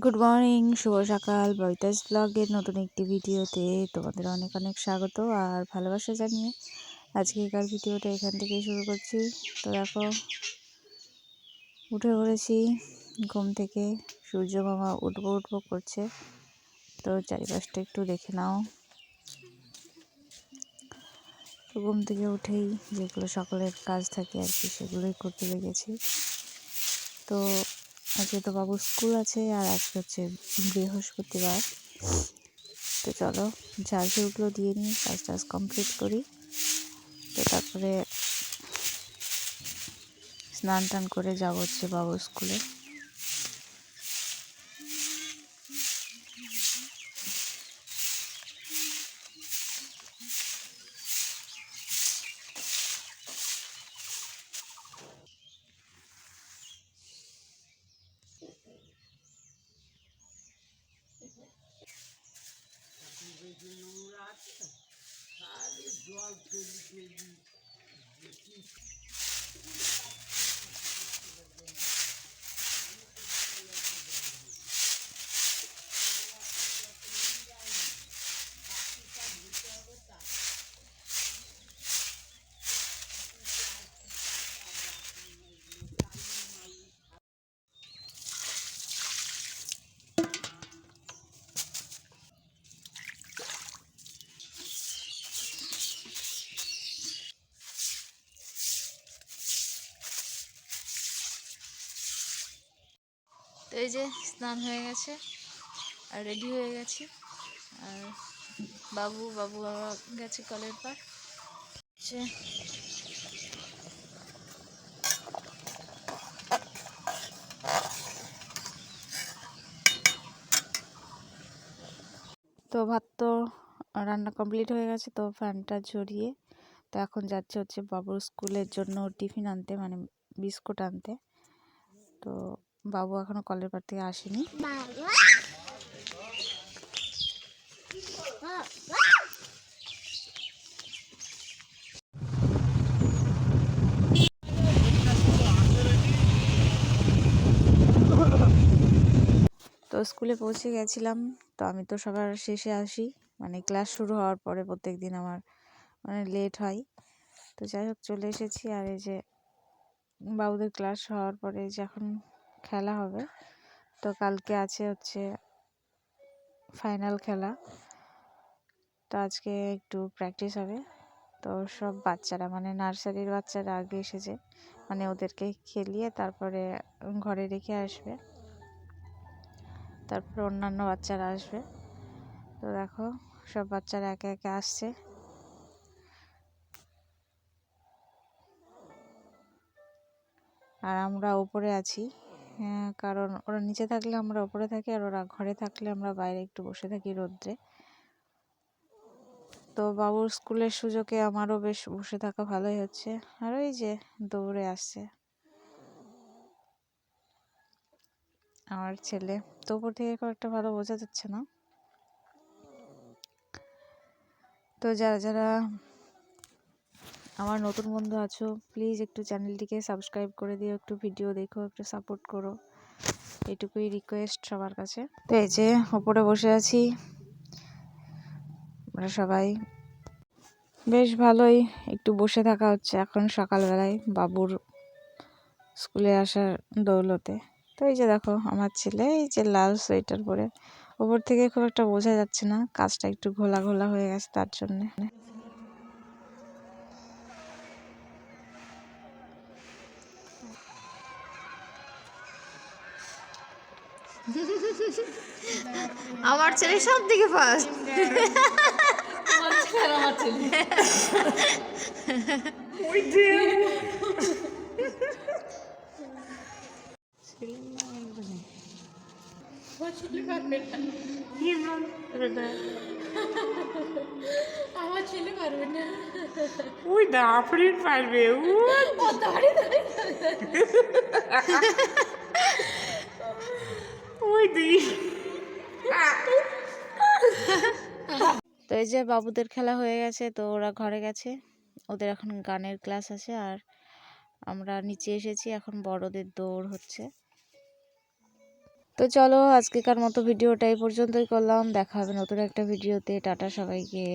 Good morning শুভ সকাল। বৈতাস ব্লগের নতুন একটি ভিডিওতে তোমাদের অনেক অনেক স্বাগত আর ভালোবাসা জানিয়ে আজকেকার ভিডিওটা এখান থেকেই শুরু করছি। তো দেখো, উঠে পড়েছি, ঘুম থেকে। সূর্য মামা উঠবো উঠবো করছে। তো চারিপাশটা একটু দেখে নাও। তো ঘুম থেকে উঠেই যেগুলো সকলের কাজ থাকে আর কি, সেগুলোই করতে লেগেছি। তো আজকে তো বাবু স্কুল আছে আর আজকে হচ্ছে বৃহস্পতিবার, তো চলো ঝাড়ঝুড়গুলো দিয়ে নিই, কাজ টাজ কমপ্লিট করি। তো তারপরে স্নান টান করে যাব হচ্ছে বাবু স্কুলে। ওই যে নোংরা আছে সারে জল ফেলি ফেলি তো এই যে স্নান হয়ে গেছে, আর রেডি হয়ে গেছি। আর বাবু বাবু গেছে কলের পার। সে তো ভাত তো রান্না কমপ্লিট হয়ে গেছে, তো ফ্যানটা ঝরিয়ে তো এখন যাচ্ছে হচ্ছে বাবুর স্কুলের জন্য টিফিন আনতে মানে বিস্কুট আনতে। তো বাবু এখনও কলের পার থেকে আসেনি। তো স্কুলে পৌঁছে গেছিলাম, তো আমি তো সবার শেষে আসি। মানে ক্লাস শুরু হওয়ার পরে প্রত্যেক দিন আমার মানে লেট হয়। তো যাই হোক, চলে এসেছি। আর এই যে বাবুদের ক্লাস হওয়ার পরে এই যে এখন খেলা হবে। তো কালকে আছে হচ্ছে ফাইনাল খেলা। তো আজকে একটু প্র্যাকটিস হবে। তো সব বাচ্চারা মানে নার্সারির বাচ্চারা আগে এসেছে। মানে ওদেরকে খেলিয়ে তারপরে ঘরে রেখে আসবে। তারপর অন্যান্য বাচ্চারা আসবে। তো দেখো, সব বাচ্চারা একে একে আসছে। আর আমরা উপরে আছি। কারণ ওরা নিচে থাকলে আমরা উপরে থাকি আর ওরা ঘরে থাকলে আমরা বাইরে একটু বসে থাকি রোদ্রে। তো বাবুর স্কুলের সুযোগে আমারও বেশ বসে থাকা ভালোই হচ্ছে। আর ওই যে দৌড়ে আসছে। আমার ছেলে। তো উপর থেকে খুব একটা ভালো বোঝা যাচ্ছে না। তো যারা যারা আমার নতুন বন্ধু আছো প্লিজ একটু চ্যানেলটিকে সাবস্ক্রাইব করে দিও, একটু ভিডিও দেখো, একটু সাপোর্ট করো। এটুকুই রিকোয়েস্ট সবার কাছে। তো এই যে, ওপরে বসে আছি। আমরা সবাই। বেশ ভালোই, একটু বসে থাকা হচ্ছে এখন সকালবেলায় বাবুর স্কুলে আসার দৌলতে। তো এই যে দেখো, আমার ছেলে, এই যে লাল সোয়েটার পরে। ওপর থেকে খুব একটা বোঝা যাচ্ছে না, কাজটা একটু ঘোলা ঘোলা হয়ে গেছে তার জন্যে। আমার ছেলে সব দিকে ফার্স্ট আমার ছেলে পারবে না ওই দা আফরিন পারবে ও দাঁড়িয়ে দাঁড়িয়ে। ওই তো এই যে বাবুদের খেলা হয়ে গেছে, তো ওরা ঘরে গেছে। ওদের এখন গানের ক্লাস আছে আর আমরা নিচে এসেছি, এখন বড়দের দৌড় হচ্ছে। তো চলো, আজকেকার মতো ভিডিওটা এই পর্যন্তই করলাম। দেখা হবে নতুন একটা ভিডিওতে। টাটা সবাইকে।